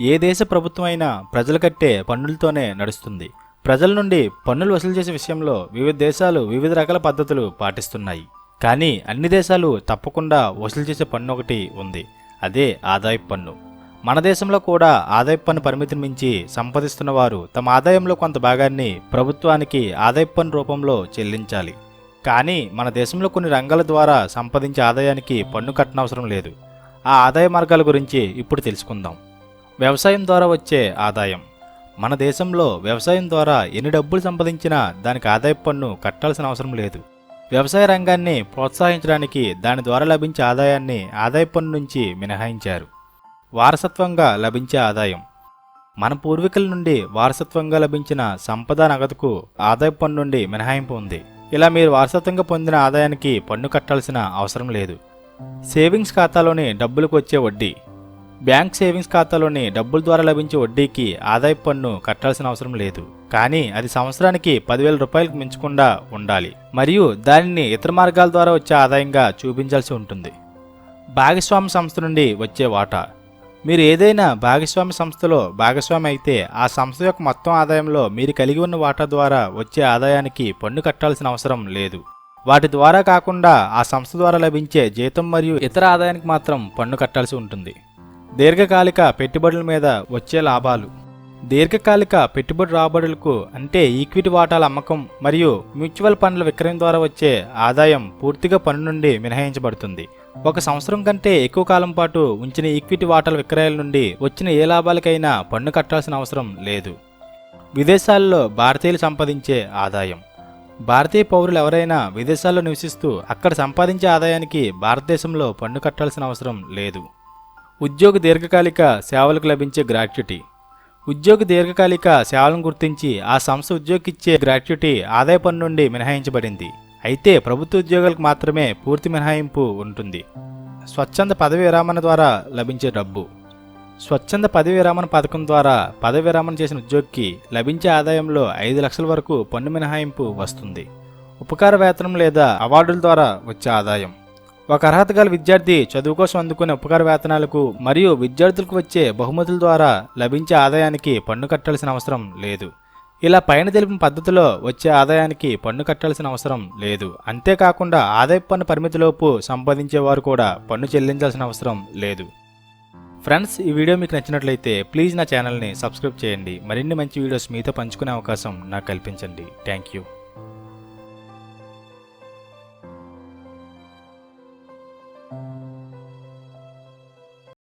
ఏ దేశ ప్రభుత్వం అయినా ప్రజలు కట్టే పన్నులతోనే నడుస్తుంది. ప్రజల నుండి పన్నులు వసూలు చేసే విషయంలో వివిధ దేశాలు వివిధ రకాల పద్ధతులు పాటిస్తున్నాయి. కానీ అన్ని దేశాలు తప్పకుండా వసూలు చేసే పన్ను ఒకటి ఉంది. అదే ఆదాయపు పన్ను. మన దేశంలో కూడా ఆదాయపు పన్ను పరిమితిని మించి సంపాదిస్తున్న వారు తమ ఆదాయంలో కొంత భాగాన్ని ప్రభుత్వానికి ఆదాయపు పన్ను రూపంలో చెల్లించాలి. కానీ మన దేశంలో కొన్ని రంగాల ద్వారా సంపాదించే ఆదాయానికి పన్ను కట్టనవసరం లేదు. ఆ ఆదాయ మార్గాల గురించి ఇప్పుడు తెలుసుకుందాం. వ్యవసాయం ద్వారా వచ్చే ఆదాయం. మన దేశంలో వ్యవసాయం ద్వారా ఎన్ని డబ్బులు సంపాదించినా దానికి ఆదాయపు పన్ను కట్టాల్సిన అవసరం లేదు. వ్యవసాయ రంగాన్ని ప్రోత్సహించడానికి దాని ద్వారా లభించే ఆదాయాన్ని ఆదాయపు పన్ను నుంచి మినహాయించారు. వారసత్వంగా లభించే ఆదాయం. మన పూర్వీకుల నుండి వారసత్వంగా లభించిన సంపద నగదుకు ఆదాయపు పన్ను నుండి మినహాయింపు ఉంది. ఇలా మీరు వారసత్వంగా పొందిన ఆదాయానికి పన్ను కట్టాల్సిన అవసరం లేదు. సేవింగ్స్ ఖాతాలోని డబ్బులకు వచ్చే వడ్డీ బ్యాంక్ సేవింగ్స్ ఖాతాలోని డబ్బుల ద్వారా లభించే వడ్డీకి ఆదాయపు పన్ను కట్టాల్సిన అవసరం లేదు. కానీ అది సంవత్సరానికి పదివేల రూపాయలకు మించకుండా ఉండాలి. మరియు దానిని ఇతర మార్గాల ద్వారా వచ్చే ఆదాయంగా చూపించాల్సి ఉంటుంది. భాగస్వామి సంస్థ నుండి వచ్చే వాటా. మీరు ఏదైనా భాగస్వామి సంస్థలో భాగస్వామి అయితే ఆ సంస్థ యొక్క మొత్తం ఆదాయంలో మీరు కలిగి ఉన్న వాటా ద్వారా వచ్చే ఆదాయానికి పన్ను కట్టాల్సిన అవసరం లేదు. వాటి ద్వారా కాకుండా ఆ సంస్థ ద్వారా లభించే జీతం మరియు ఇతర ఆదాయానికి మాత్రం పన్ను కట్టాల్సి ఉంటుంది. దీర్ఘకాలిక పెట్టుబడుల మీద వచ్చే లాభాలు. దీర్ఘకాలిక పెట్టుబడి రాబడులకు అంటే ఈక్విటీ వాటాల అమ్మకం మరియు మ్యూచువల్ ఫండ్ల విక్రయం ద్వారా వచ్చే ఆదాయం పూర్తిగా పన్ను నుండి మినహాయించబడుతుంది. ఒక సంవత్సరం కంటే ఎక్కువ కాలం పాటు ఉంచిన ఈక్విటీ వాటాల విక్రయాల నుండి వచ్చిన ఏ లాభాలకైనా పన్ను కట్టాల్సిన అవసరం లేదు. విదేశాల్లో భారతీయులు సంపాదించే ఆదాయం. భారతీయ పౌరులు ఎవరైనా విదేశాల్లో నివసిస్తూ అక్కడ సంపాదించే ఆదాయానికి భారతదేశంలో పన్ను కట్టాల్సిన అవసరం లేదు. ఉద్యోగ దీర్ఘకాలిక సేవలకు లభించే గ్రాట్యుటీ. ఉద్యోగ దీర్ఘకాలిక సేవలను గుర్తించి ఆ సంస్థ ఉద్యోగిచ్చే గ్రాట్యుటీ ఆదాయ పన్ను నుండి మినహాయించబడింది. అయితే ప్రభుత్వ ఉద్యోగాలకు మాత్రమే పూర్తి మినహాయింపు ఉంటుంది. స్వచ్ఛంద పదవి విరామణ ద్వారా లభించే డబ్బు. స్వచ్ఛంద పదవి విరామణ పథకం ద్వారా పదవి విరామణ చేసిన ఉద్యోగికి లభించే ఆదాయంలో ఐదు లక్షల వరకు పన్ను మినహాయింపు వస్తుంది. ఉపకార వేతనం లేదా అవార్డుల ద్వారా వచ్చే ఆదాయం. ఒక అర్హత గల విద్యార్థి చదువు కోసం అందుకునే ఉపకార వేతనాలకు మరియు విద్యార్థులకు వచ్చే బహుమతుల ద్వారా లభించే ఆదాయానికి పన్ను కట్టాల్సిన అవసరం లేదు. ఇలా పైన తెలిపిన పద్ధతిలో వచ్చే ఆదాయానికి పన్ను కట్టాల్సిన అవసరం లేదు. అంతేకాకుండా ఆదాయ పన్ను పరిమితిలోపు సంపాదించేవారు కూడా పన్ను చెల్లించాల్సిన అవసరం లేదు. ఫ్రెండ్స్ ఈ వీడియో మీకు నచ్చినట్లయితే ప్లీజ్ నా ఛానల్ని సబ్స్క్రైబ్ చేయండి. మరిన్ని మంచి వీడియోస్ మీతో పంచుకునే అవకాశం నాకు కల్పించండి. Thank you.